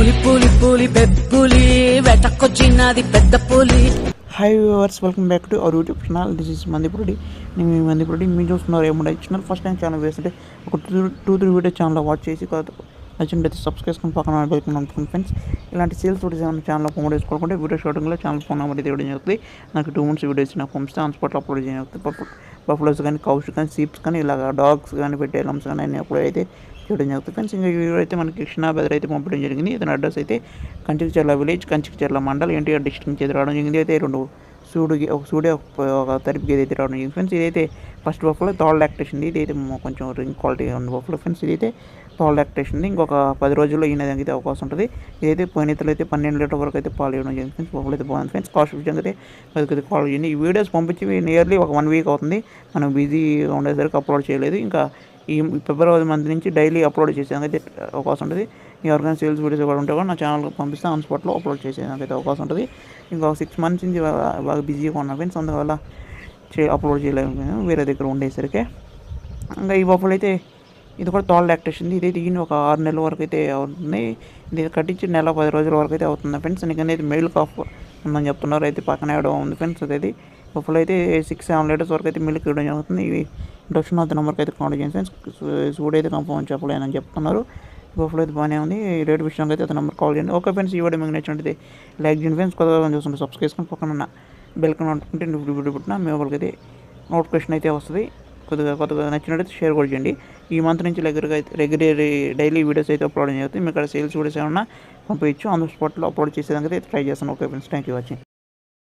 పులి పులి పులి పెప్పులి వెటకొచ్చినది పెద్ద పులి. Hi viewers welcome back to our YouTube channel this is Mandipudi నేను మీ మందిపుడి మీరు చూస్తున్నారు ఏమన్నా ఛానల్ ఫస్ట్ టైం ఛానల్ వేస్తుంటే ఒక two two three video channel watch చేసి నచ్చినట్టు సబ్స్క్రైబ్ చేసుకుని పక్కన బెల్కన్ అనుకుని ఫ్రెండ్స్ ఇలాంటి సేల్స్ వీడియోస్ ఏమైనా ఛానల్ ప్రమోట్ చేసుకోకుండా వీడియో షూటింగ్లో ఛానల్ ఫోన్ నెంబర్ అయితే ఇవ్వడం జరుగుతుంది. నాకు టూ మంత్స్ వీడియోస్ నాకు పంపిస్తే ఆన్ స్పాట్లో అప్లోడ్ చేయడం జరుగుతుంది. బఫ్లోస్ కానీ కౌస్ కానీ సీప్స్ కానీ ఇలాగ డాగ్స్ కానీ పెట్టే లమ్స్ కానీ అన్ని అప్పుడు అయితే చేయడం జరుగుతుంది. ఫ్రెండ్స్ ఇంకా ఈ వీడియో అయితే మనకి కృష్ణా బెదర్ అయితే పంపడం జరిగింది. ఇతని అడ్రస్ అయితే కంచికచర్ల విలేజ్ కంచికచర్ల మండల్ ఎన్టీఆర్ డిస్ట్రిక్ట్ నుంచి అయితే రావడం జరిగింది. అయితే రెండు సూడు ఒక సూడే ఒక తరిపి తరిపికి అయితే రావడం జరిగింది. ఫ్రెండ్స్ ఇదైతే ఫస్ట్ బఫ్లో థర్డ్ లాక్టేషన్ ఇది అయితే కొంచెం రింగ్ క్వాలిటీ ఉంది బఫ్లో ఫ్రెండ్స్ ఇదైతే థర్డ్ లాక్టేషన్ ఇంకొక పది రోజుల్లో ఈయన అయితే అవకాశం ఉంటుంది. ఇదైతే పోయినతలు అయితే పన్నెండు లీటర్ వరకు అయితే పాలు ఇవ్వడం జరిగింది. ఫ్రెండ్స్ బఫ్లో అయితే బాగుంది ఫ్రెండ్స్ కాస్ట్ విషయంగా అయితే కాల్ చేయండి. ఈ వీడియోస్ పంపించి నియర్లీ ఒక వన్ వీక్ అవుతుంది. మనం బిజీగా ఉండేసరికి అప్లోడ్ చేయలేదు. ఇంకా ఈ ఫిబ్రవరి మంత్ నుంచి డైలీ అప్లోడ్ చేసేదానికి అయితే అవకాశం ఉంటుంది. ఎవరికైనా సేల్స్ వీడియోస్ కూడా ఉంటే కూడా నా ఛానల్కి పంపిస్తే ఆన్ స్పాట్లో అప్లోడ్ చేసేదానికి అయితే అవకాశం ఉంటుంది. ఇంకా సిక్స్ మంత్స్ నుంచి బాగా బిజీగా ఉన్నాను ఫ్రెండ్స్ అందువల్ల చే అప్లోడ్ చేయలేము వేరే దగ్గర ఉండేసరికి. ఇంకా ఈ బఫల్ అయితే ఇది కూడా తోళ్ళ యాక్టేషన్ ఇది దిగిన ఒక ఆరు నెలల వరకు అయితే అవుతుంది. ఇది కట్టించి నెల పది రోజుల వరకు అయితే అవుతుంది ఫ్రెండ్స్ ఎందుకంటే ఇది మెయిల్ కాఫ్ ఉందని చెప్తున్నారు. అయితే పక్కన ఇవ్వడం ఉంది ఫ్రెండ్స్ అది బఫల్ అయితే సిక్స్ సెవెన్ లీటర్స్ వరకు అయితే మిల్క్ ఇవ్వడం జరుగుతుంది. ఇవి ఇండక్షన్ ఆఫ్ నెంబర్కి అయితే కాల్ చేయండి ఫ్రెండ్స్ సూడ్ అయితే కన్ఫర్మ్ చెప్పలేనని చెప్తున్నారు. బఫల్ అయితే బాగానే ఉంది. రేట్ విషయంలో అయితే అతను నెంబర్ కాల్ చేయండి. ఓకే ఫ్రెండ్స్ ఈ వీడియో మీకు నచ్చినట్టు లైక్ చేయండి ఫ్రెండ్స్ కొత్తగా చూస్తుంటే సబ్స్క్రైబ్ చేసుకుని పక్కన ఉన్న బెల్ కన్ అనుకుంటే ఇప్పుడు వీడియో మీ వాళ్ళకి అయితే నోటిఫికేషన్ అయితే వస్తుంది. కొద్దిగా కొత్తగా నచ్చినట్టు షేర్ కూడా చేయండి. ఈ మంత్ నుంచి రెగ్యులర్గా అయితే రెగ్యులర్ డైలీ వీడియోస్ అయితే అప్లోడ్ చేస్తుంది మీకు అక్కడ సేల్స్ వీడియోస్ ఏమన్నా పంపించు. ఆన్ ద స్పాట్లో అప్లోడ్ చేసేదానికి అయితే ట్రై చేస్తాను. Okay friends thank you watching